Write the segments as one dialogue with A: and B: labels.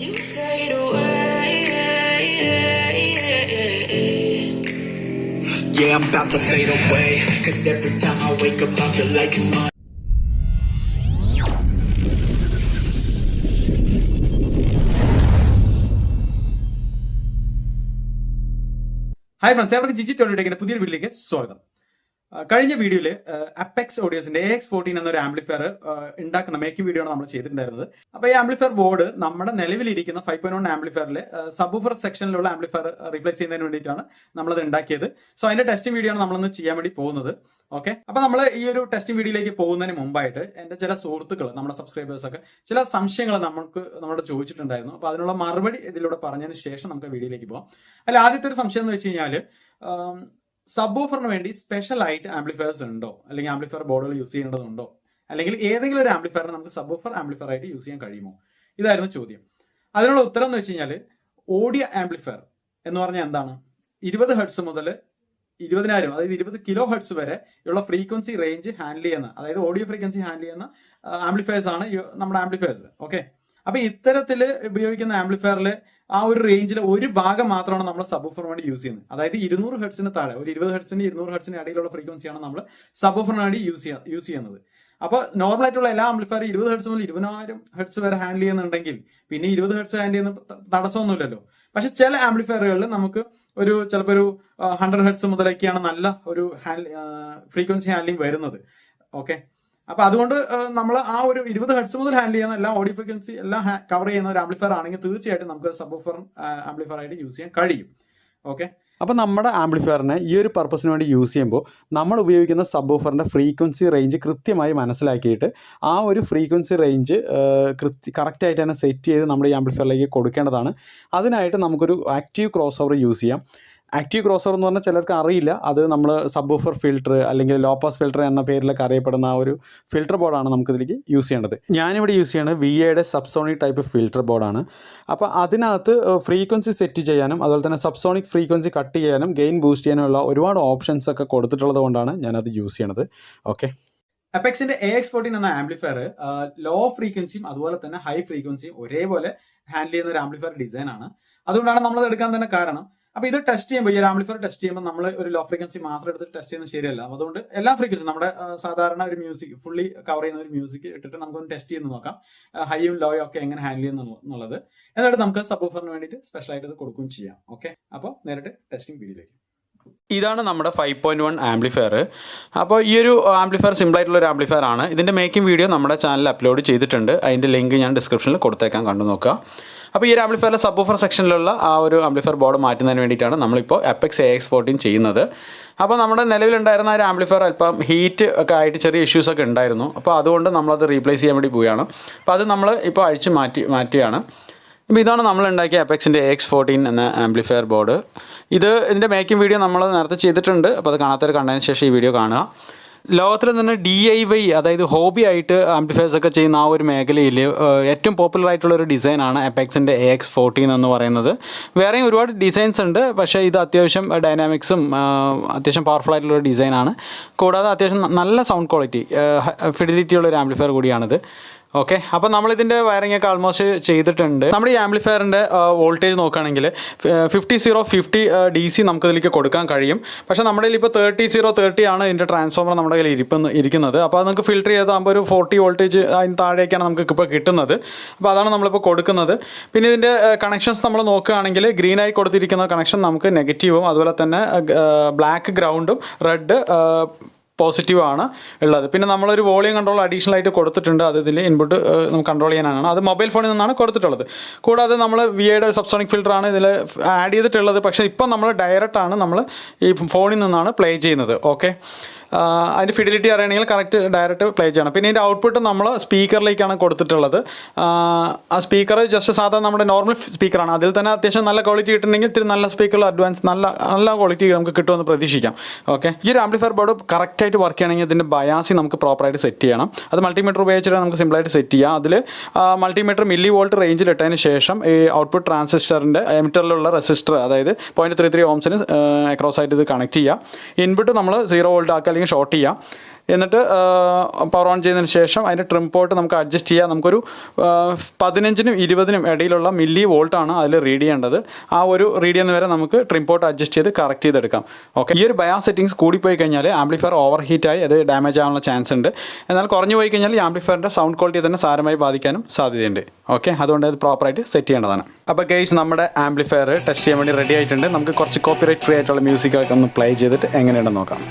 A: you fade away.
B: Yeah, I'm about to fade away. Cause every time I wake up, I feel like it's mine.
C: Hi friends അവർക്ക് ജിജി ടോളിയുടെ പുതിയൊരു വീട്ടിലേക്ക് സ്വാഗതം കഴിഞ്ഞ വീഡിയോയിൽ Apex ഓഡിയോസിന്റെ എ എക്സ് ഫോർട്ടീൻ എന്നൊരു ആംപ്ലിഫയർ ഉണ്ടാക്കുന്ന മേക്കിംഗ് വീഡിയോ ആണ് നമ്മൾ ചെയ്തിട്ടുണ്ടായിരുന്നത്. അപ്പൊ ഈ ആംപ്ലിഫയർ ബോർഡ് നമ്മുടെ നിലവിലിരിക്കുന്ന ഫൈവ് പോയിന്റ് വൺ ആംപ്ലിഫയറിലെ സബൂഫർ സെക്ഷനിലുള്ള ആംപ്ലിഫയർ റീപ്ലേസ് ചെയ്യുന്നതിന് വേണ്ടിയിട്ടാണ് നമ്മളത് ഉണ്ടാക്കിയത്. സോ അതിന്റെ ടെസ്റ്റിംഗ് വീഡിയോ ആണ് നമ്മളൊന്ന് ചെയ്യാൻ വേണ്ടി പോകുന്നത്. ഓക്കെ അപ്പൊ നമ്മൾ ഈ ഒരു ടെസ്റ്റിംഗ് വീഡിയോയിലേക്ക് പോകുന്നതിന് മുമ്പായിട്ട് എന്റെ ചില സുഹൃത്തുക്കൾ നമ്മുടെ സബ്സ്ക്രൈബേഴ്സ് ഒക്കെ ചില സംശയങ്ങൾ നമുക്ക് നമ്മളോട് ചോദിച്ചിട്ടുണ്ടായിരുന്നു. അപ്പൊ അതിനുള്ള മറുപടി ഇതിലൂടെ പറഞ്ഞതിന് ശേഷം നമുക്ക് വീഡിയോയിലേക്ക് പോകാം. അല്ല ആദ്യത്തെ ഒരു സംശയം എന്ന് വെച്ച് കഴിഞ്ഞാൽ സബ് ഓഫറിന് വേണ്ടി സ്പെഷ്യൽ ആയിട്ട് ആംപ്ലിഫയർസ് ഉണ്ടോ? അല്ലെങ്കിൽ ആംപ്ലിഫയർ ബോർഡുകൾ യൂസ് ചെയ്യേണ്ടതുണ്ടോ? അല്ലെങ്കിൽ ഏതെങ്കിലും ഒരു ആംപ്ലിഫയർ നമുക്ക് സബ് ഓഫർ ആംപ്ലിഫയർ ആയിട്ട് യൂസ് ചെയ്യാൻ കഴിയുമോ? ഇതായിരുന്നു ചോദ്യം. അതിനുള്ള ഉത്തരം എന്ന് വെച്ച് കഴിഞ്ഞാൽ ഓഡിയോ ആംപ്ലിഫയർ എന്ന് പറഞ്ഞാൽ എന്താണ്? ഇരുപത് ഹെഡ്സ് മുതൽ ഇരുപതിനായിരം അതായത് ഇരുപത് കിലോ ഹെഡ്സ് വരെ ഉള്ള ഫ്രീക്വൻസി റേഞ്ച് ഹാൻഡിൽ ചെയ്യുന്ന അതായത് ഓഡിയോ ഫ്രീക്വൻസി ഹാൻഡിൽ ചെയ്യുന്ന ആംപ്ലിഫയേഴ്സ് ആണ് നമ്മുടെ ആംപ്ലിഫയേഴ്സ് ഓക്കെ അപ്പൊ ഇത്തരത്തിൽ ഉപയോഗിക്കുന്ന ആംപ്ലിഫയറിൽ ആ ഒരു റേഞ്ചിൽ ഒരു ഭാഗം മാത്രമാണ് നമ്മൾ സബ്ബൂഫറിന് വേണ്ടി യൂസ് ചെയ്യുന്നത്. അതായത് ഇരുന്നൂറ് ഹെഡ്സിന് താഴെ ഒരു ഇരുപത് ഹെഡ്സിന് ഇരുന്നൂറ് ഹെഡ്സിന് ഇടയിലുള്ള ഫ്രീക്വൻസിയാണ് നമ്മൾ സബ്ബൂഫറിന് വേണ്ടി യൂസ് യൂസ് ചെയ്യുന്നത്. അപ്പോൾ നോർമൽ ആയിട്ടുള്ള എല്ലാ ആംപ്ലിഫയർ ഇരുപത് ഹെഡ്സ് മുതൽ ഇരുപതിനായിരം ഹെഡ്സ് വരെ ഹാൻഡിൽ ചെയ്യുന്നുണ്ടെങ്കിൽ പിന്നെ ഇരുപത് ഹെഡ്സ് ഹാൻഡിൽ ചെയ്യുന്ന തടസ്സമൊന്നുമില്ലല്ലോ. പക്ഷെ ചില ആംപ്ലിഫയറുകളിൽ നമുക്ക് ഒരു ചിലപ്പോൾ ഒരു ഹൺഡ്രഡ് ഹെഡ്സ് മുതലൊക്കെയാണ് നല്ല ഒരു ഹാൻഡ് ഫ്രീക്വൻസി ഹാൻഡ്ലിംഗ് വരുന്നത്. ഓക്കെ അപ്പൊ അതുകൊണ്ട് നമ്മൾ ആ ഒരു ഇരുപത് ഹെഡ്സ് മുതൽ ഹാൻഡിൽ ചെയ്യുന്ന എല്ലാ ഓഡിയോ ഫ്രീക്വൻസി എല്ലാം കവർ ചെയ്യുന്ന ഒരു ആംപ്ലിഫയർ ആണെങ്കിൽ തീർച്ചയായിട്ടും നമുക്ക് സബ് ആംപ്ലിഫയർ ആയിട്ട് യൂസ് ചെയ്യാൻ കഴിയും. ഓക്കെ
D: അപ്പോൾ നമ്മുടെ ആംപ്ലിഫയറിനെ ഈ ഒരു പർപ്പസിന് വേണ്ടി യൂസ് ചെയ്യുമ്പോൾ നമ്മൾ ഉപയോഗിക്കുന്ന സബ് ഫ്രീക്വൻസി റേഞ്ച് കൃത്യമായി മനസ്സിലാക്കിയിട്ട് ആ ഒരു ഫ്രീക്വൻസി റേഞ്ച് കൃത്യ കറക്റ്റായിട്ട് തന്നെ സെറ്റ് ചെയ്ത് നമ്മുടെ ഈ ആംപ്ലിഫയറിലേക്ക് കൊടുക്കേണ്ടതാണ്. അതിനായിട്ട് നമുക്കൊരു ആക്റ്റീവ് ക്രോസ് ഓവർ യൂസ് ചെയ്യാം. ആക്റ്റീവ് ക്രോസ് ഓവർ എന്ന് പറഞ്ഞാൽ ചിലർക്ക് അറിയില്ല. അത് നമ്മൾ സബ് ഓഫർ ഫിൽട്ടർ അല്ലെങ്കിൽ ലോ പാസ് എന്ന പേരിലൊക്കെ അറിയപ്പെടുന്ന ആ ഒരു ഫിൽട്ടർ ബോർഡാണ് നമുക്കിതിലേക്ക് യൂസ് ചെയ്യേണ്ടത്. ഞാനിവിടെ യൂസ് ചെയ്യുന്നത് വി എയുടെ സബ്സോണിക് ടൈപ്പ് ഫിൽട്ടർ ബോർഡാണ് അപ്പോൾ അതിനകത്ത് ഫ്രീക്വൻസി സെറ്റ് ചെയ്യാനും അതുപോലെ തന്നെ സബ്സോണിക് ഫ്രീക്വൻസി കട്ട് ചെയ്യാനും ഗെയിൻ ബൂസ്റ്റ് ചെയ്യാനുമുള്ള ഒരുപാട് ഓപ്ഷൻസ് ഒക്കെ കൊടുത്തിട്ടുള്ളത് കൊണ്ടാണ് ഞാനത് യൂസ് ചെയ്യണത്. ഓക്കെ
C: അപെക്സിന്റെ എ എക്സ് ഫോർട്ടീൻ എന്ന ആംപ്ലിഫയർ ലോ ഫ്രീക്വൻസിയും അതുപോലെ തന്നെ ഹൈ ഫ്രീക്വൻസിയും ഒരേപോലെ ഹാൻഡിൽ ചെയ്യുന്ന ഒരു ആംപ്ലിഫയർ ഡിസൈൻ ആണ്. അതുകൊണ്ടാണ് നമ്മൾ എടുക്കാൻ തന്നെ കാരണം അപ്പൊ ഇത് ടെസ്റ്റ് ചെയ്യുമ്പോൾ ഈ ആംബ്ലിഫയർ ടെസ്റ്റ് ചെയ്യുമ്പോൾ നമ്മൾ ഒരു ലോ ഫ്രീക്വൻസി മാത്രം എടുത്ത് ടെസ്റ്റ് ചെയ്യുന്നത് ശരിയല്ല. അതുകൊണ്ട് എല്ലാ ഫ്രീക്വൻസി നമ്മുടെ സാധാരണ ഒരു മ്യൂസിക് ഫുള്ളി കവർ ചെയ്യുന്ന ഒരു മ്യൂസിക് ഇട്ടിട്ട് നമുക്കൊന്ന് ടെസ്റ്റ് ചെയ്ത് നോക്കാം. ഹൈയും ലോയും ഒക്കെ എങ്ങനെ ഹാൻഡിൽ ചെയ്യുന്നു എന്നുള്ളത്. എന്നിട്ട് നമുക്ക് സബ് വേണ്ടിയിട്ട് സ്പെഷ്യൽ ആയിട്ട് ഇത് കൊടുക്കുകയും ചെയ്യാം. ഓക്കെ അപ്പോൾ നേരിട്ട് ടെസ്റ്റിംഗ് വീഡിയോയിലേക്ക്.
D: ഇതാണ് നമ്മുടെ ഫൈവ് പോയിന്റ് വൺ ആംപ്ലിഫയർ അപ്പോൾ ഈ ഒരു ആംപ്ലിഫയർ സിമ്പിളായിട്ടുള്ള ഒരു ആംപ്ലിഫയർ ആണ്. ഇതിന്റെ മേക്കിംഗ് വീഡിയോ നമ്മുടെ ചാനലിൽ അപ്ലോഡ് ചെയ്തിട്ടുണ്ട്. അതിന്റെ ലിങ്ക് ഞാൻ ഡിസ്ക്രിപ്ഷനിൽ കൊടുത്തേക്കാൻ കണ്ടു നോക്കുക. അപ്പോൾ ഈ ഒരു ആംപ്ലിഫയറിലെ സബ് ഓഫർ സെക്ഷനിലുള്ള ആ ഒരു ആംപ്ലിഫയർ ബോർഡ് മാറ്റുന്നതിന് വേണ്ടിയിട്ടാണ് നമ്മളിപ്പോൾ എപ്പെക്സ് എ എക്സ് ഫോർട്ടീൻ ചെയ്യുന്നത്. അപ്പോൾ നമ്മുടെ നിലവിലുണ്ടായിരുന്ന ഒരു ആംപ്ലിഫയർ അല്പം ഹീറ്റ് ഒക്കെ ആയിട്ട് ചെറിയ ഇഷ്യൂസ് ഒക്കെ ഉണ്ടായിരുന്നു. അപ്പോൾ അതുകൊണ്ട് നമ്മളത് റീപ്ലേസ് ചെയ്യാൻ വേണ്ടി പോവുകയാണ്. അപ്പോൾ അത് നമ്മൾ ഇപ്പോൾ അഴിച്ച് മാറ്റി മാറ്റിയാണ് ഇപ്പോൾ ഇതാണ് നമ്മൾ ഉണ്ടാക്കിയ എ എക്സ് ഫോർട്ടീൻ എന്ന ആംപ്ലിഫയർ ബോർഡ് ഇത് ഇതിന്റെ മേക്കിംഗ് വീഡിയോ നമ്മൾ നേരത്തെ ചെയ്തിട്ടുണ്ട്. അപ്പോൾ അത് കാണാത്തവർ കണ്ടതിന് ശേഷം ഈ വീഡിയോ കാണുക. ലോകത്തിൽ തന്നെ ഡി ഐ വൈ അതായത് ഹോബി ആയിട്ട് ആംപ്ലിഫയേഴ്സ് ഒക്കെ ചെയ്യുന്ന ആ ഒരു മേഖലയിൽ ഏറ്റവും പോപ്പുലർ ആയിട്ടുള്ള ഒരു ഡിസൈനാണ് അപെക്സിന്റെ എ എക്സ് ഫോർട്ടീൻ എന്ന് പറയുന്നത്. വേറെയും ഒരുപാട് ഡിസൈൻസ് ഉണ്ട് പക്ഷേ ഇത് അത്യാവശ്യം ഡൈനാമിക്സും അത്യാവശ്യം പവർഫുൾ ആയിട്ടുള്ള ഡിസൈനാണ് കൂടാതെ അത്യാവശ്യം നല്ല സൗണ്ട് ക്വാളിറ്റി ഫിഡിലിറ്റി ഉള്ള ഒരു ആംപ്ലിഫയർ കൂടിയാണിത്. ഓക്കെ അപ്പോൾ നമ്മളിതിന്റെ വയറിംഗ് ഒക്കെ ആൾമോസ്റ്റ് ചെയ്തിട്ടുണ്ട്. നമ്മുടെ ഈ ആംപ്ലിഫയറിന്റെ വോൾട്ടേജ് നോക്കുകയാണെങ്കിൽ fifty zero fifty D C നമുക്കിതിലേക്ക് കൊടുക്കാൻ കഴിയും. പക്ഷേ നമ്മുടെ കയ്യിൽ ഇപ്പോൾ തേർട്ടി സീറോ തേർട്ടി ആണ് ഇതിന്റെ ട്രാൻസ്ഫോമർ നമ്മുടെ കയ്യിൽ ഇരിപ്പുന്ന ഇരിക്കുന്നത്. അപ്പോൾ അത് നമുക്ക് ഫിൽറ്റർ ചെയ്താകുമ്പോൾ ഒരു ഫോർട്ടി വോൾട്ടേജ് അതിന് താഴേക്കാണ് നമുക്ക് ഇപ്പോൾ കിട്ടുന്നത്. അപ്പോൾ അതാണ് നമ്മളിപ്പോൾ കൊടുക്കുന്നത്. പിന്നെ ഇതിന്റെ കണക്ഷൻസ് നമ്മൾ നോക്കുകയാണെങ്കിൽ ഗ്രീനായി കൊടുത്തിരിക്കുന്ന കണക്ഷൻ നമുക്ക് നെഗറ്റീവും അതുപോലെ തന്നെ ബ്ലാക്ക് ഗ്രൗണ്ടും റെഡ് പോസിറ്റീവ് ആണ് ഉള്ളത്. പിന്നെ നമ്മളൊരു വോളിയം കൺട്രോൾ അഡീഷണൽ ആയിട്ട് കൊടുത്തിട്ടുണ്ട്. അത് ഇതിൽ ഇൻപുട്ട് നമുക്ക് കൺട്രോൾ ചെയ്യാനാണ്. അത് മൊബൈൽ ഫോണിൽ നിന്നാണ് കൊടുത്തിട്ടുള്ളത്. കൂടാതെ നമ്മൾ വി ഐയുടെ സബ്സോണിക് ഫിൽറ്ററാണ് ഇതിൽ ആഡ് ചെയ്തിട്ടുള്ളത്. പക്ഷേ ഇപ്പം നമ്മൾ ഡയറക്റ്റ് ആണ് നമ്മൾ ഈ ഫോണിൽ നിന്നാണ് പ്ലേ ചെയ്യുന്നത്. ഓക്കെ അതിന്റെ ഫിഡിലിറ്റി അറിയണമെങ്കിൽ കറക്റ്റ് ഡയറക്റ്റ് പ്ലേ ചെയ്യണം. പിന്നെ ഇതിന്റെ ഔട്ട്പുട്ട് നമ്മൾ സ്പീക്കറിലേക്കാണ് കൊടുത്തിട്ടുള്ളത്. ആ, സ്പീക്കർ ജസ്റ്റ് സാധാരണ നമ്മുടെ നോർമൽ സ്പീക്കറാണ് അതിൽ തന്നെ അത്യാവശ്യം നല്ല ക്വാളിറ്റി കിട്ടുന്നെങ്കിൽ ഇത്തിരി നല്ല സ്പീക്കറിൽ അഡ്വാൻസ് നല്ല നല്ല ക്വാളിറ്റി നമുക്ക് കിട്ടുമെന്ന് പ്രതീക്ഷിക്കാം. ഓക്കെ ഈ ഒരു ആംപ്ലിഫയർ ബോർഡ് കറക്റ്റായിട്ട് വർക്ക് ചെയ്യണമെങ്കിൽ ഇതിന്റെ ബയാസി നമുക്ക് പ്രോപ്പറായിട്ട് സെറ്റ് ചെയ്യണം. അത് മൾട്ടിമീറ്റർ ഉപയോഗിച്ചിട്ട് നമുക്ക് സിമ്പിളായിട്ട് സെറ്റ് ചെയ്യാം. അതിൽ മൾട്ടിമീറ്റർ മില്ലി വോൾട്ട് റേഞ്ചിൽ ഇട്ടതിന് ശേഷം ഈ ഔട്ട്പുട്ട് ട്രാൻസിസ്റ്ററിന്റെ എമിറ്ററിലുള്ള റെസിസ്റ്റർ അതായത് പോയിന്റ് ത്രീ ത്രീ ഓംസിന് അക്രോസ് ആയിട്ട് ഇത് കണക്ട് ചെയ്യുക ഇൻപുട്ട് നമ്മൾ സീറോ വോൾട്ട് ആക്കുക അല്ലെങ്കിൽ ഷോർട്ട് ചെയ്യാം. എന്നിട്ട് പവർ ഓൺ ചെയ്തതിന് ശേഷം അതിന്റെ ട്രിം പോർട്ട് നമുക്ക് അഡ്ജസ്റ്റ് ചെയ്യാം. നമുക്കൊരു പതിനഞ്ചിനും ഇരുപതിനും ഇടയിലുള്ള മില്ലി വോൾട്ടാണ് അതിൽ റീഡ് ചെയ്യേണ്ടത്. ആ ഒരു റീഡ് ചെയ്യുന്ന വരെ നമുക്ക് ട്രിം പോർട്ട് അഡ്ജസ്റ്റ് ചെയ്ത് കറക്റ്റ് ചെയ്തെടുക്കാം. ഓക്കെ ഈ ഒരു ബയാ സെറ്റിംഗ്സ് കൂടിപ്പോയി കഴിഞ്ഞാൽ ആംപ്ലിഫയർ ഓവർ ഹീറ്റായി അത് ഡാമേജ് ആവാനുള്ള ചാൻസ് ഉണ്ട്. എന്നാൽ കുറഞ്ഞു പോയി കഴിഞ്ഞാൽ ഈ ആംപ്ലിഫയറിന്റെ സൗണ്ട് ക്വാളിറ്റി തന്നെ സാരമായി ബാധിക്കാനും സാധ്യതയുണ്ട്. ഓക്കെ അതുകൊണ്ട് അത് പ്രോപ്പറായിട്ട് സെറ്റ് ചെയ്യേണ്ടതാണ്. അപ്പോൾ ഗെയ്സ് നമ്മുടെ ആംപ്ലിഫയർ ടെസ്റ്റ് ചെയ്യാൻ വേണ്ടി റെഡി ആയിട്ടുണ്ട്. നമുക്ക് കുറച്ച് കോപ്പിറൈറ്റ് ഫ്രീ ആയിട്ടുള്ള മ്യൂസിക്കൊക്കെ ഒന്ന് പ്ലേ ചെയ്തിട്ട് എങ്ങനെയുണ്ടെന്ന് നോക്കാം.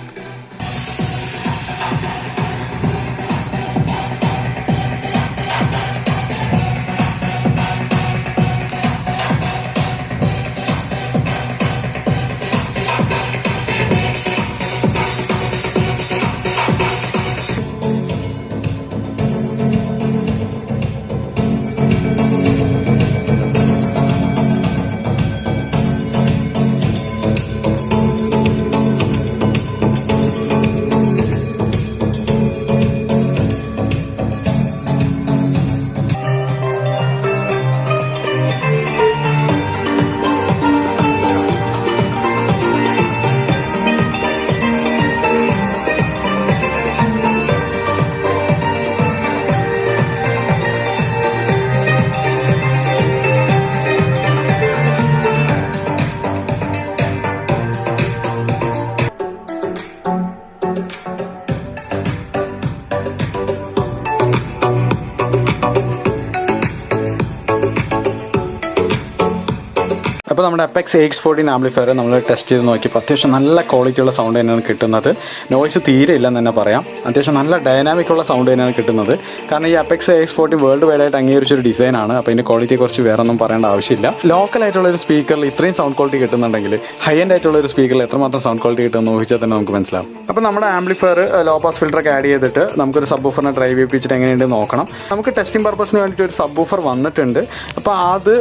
D: അപ്പോൾ നമ്മുടെ അപ്പെക്സ് എക്സ് ഫോർട്ടീൻ ആംപ്ലിഫയർ നമ്മൾ ടെസ്റ്റ് ചെയ്ത് നോക്കിയപ്പോൾ അത്യാവശ്യം നല്ല ക്വാളിറ്റിയുള്ള സൗണ്ട് തന്നെയാണ് കിട്ടുന്നത്. നോയ്സ് തീരെ ഇല്ലെന്ന് തന്നെ പറയാം. അത്യാവശ്യം നല്ല ഡൈനാമിക് ഉള്ള സൗണ്ട് തന്നെയാണ് കിട്ടുന്നത്. കാരണം ഈ Apex X forty world wide ആയിട്ട് അംഗീകരിച്ചൊരു ഡിസൈനാണ് അപ്പോൾ ഇതിന്റെ ക്വാളിറ്റിയെ കുറിച്ച് വേറെ ഒന്നും പറയേണ്ട ആവശ്യമില്ല. ലോക്കൽ ആയിട്ടുള്ള ഒരു സ്പീക്കറിൽ ഇത്രയും സൗണ്ട് ക്വാളിറ്റി കിട്ടുന്നുണ്ടെങ്കിൽ ഹൈ എൻഡ് ആയിട്ടുള്ള ഒരു സ്പീക്കറിൽ എത്രമാത്രം സൗണ്ട് ക്വാളിറ്റി കിട്ടുമെന്ന് ഊഹിച്ചാൽ തന്നെ നമുക്ക് മനസ്സിലാവും. അപ്പോൾ നമ്മുടെ ആംപ്ലിഫയർ ലോ പാസ് ഫിൽറ്റർ ഒക്കെ ആഡ് ചെയ്തിട്ട് നമുക്കൊരു സബ് ഓഫറിനെ ഡ്രൈവ് ചെയ്യിപ്പിച്ചിട്ട് എങ്ങനെയുണ്ട് നോക്കണം. നമുക്ക് ടെസ്റ്റിംഗ് പർപ്പസിന് വേണ്ടിയിട്ട് ഒരു സബ് ഓഫർ വന്നിട്ടുണ്ട്. അപ്പോൾ അത്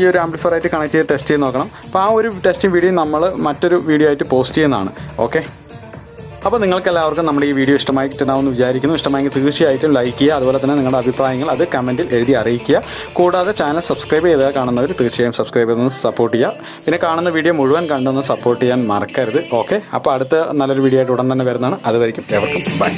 D: ഈ ഒരു ആംപ്ലിഫയർ ആയിട്ട് കണക്ട് ചെയ്ത് ടെസ്റ്റ് നോക്കണം. അപ്പോൾ ആ ഒരു ടെസ്റ്റിംഗ് വീഡിയോ നമ്മൾ മറ്റൊരു വീഡിയോ ആയിട്ട് പോസ്റ്റ് ചെയ്യുന്നതാണ്. ഓക്കെ അപ്പോൾ നിങ്ങൾക്ക് എല്ലാവർക്കും നമ്മുടെ ഈ വീഡിയോ ഇഷ്ടമായി ഇഷ്ടമായിട്ടുണ്ടാവുമെന്ന് വിചാരിക്കുന്നു. ഇഷ്ടമായെങ്കിൽ തീർച്ചയായിട്ടും ലൈക്ക് ചെയ്യുക. അതുപോലെ തന്നെ നിങ്ങളുടെ അഭിപ്രായങ്ങൾ അത് കമന്റിൽ എഴുതി അറിയിക്കുക. കൂടാതെ ചാനൽ സബ്സ്ക്രൈബ് ചെയ്ത് കാണുന്നവർ തീർച്ചയായും സബ്സ്ക്രൈബ് ചെയ്തൊന്ന് സപ്പോർട്ട് ചെയ്യുക. പിന്നെ കാണുന്ന വീഡിയോ മുഴുവൻ കണ്ടൊന്ന് സപ്പോർട്ട് ചെയ്യാൻ മറക്കരുത്. ഓക്കെ അപ്പോൾ അടുത്ത നല്ലൊരു വീഡിയോ ആയിട്ട് ഉടൻ തന്നെ വരുന്നതാണ്. അതുവരെയും ഏവർക്കും ബൈ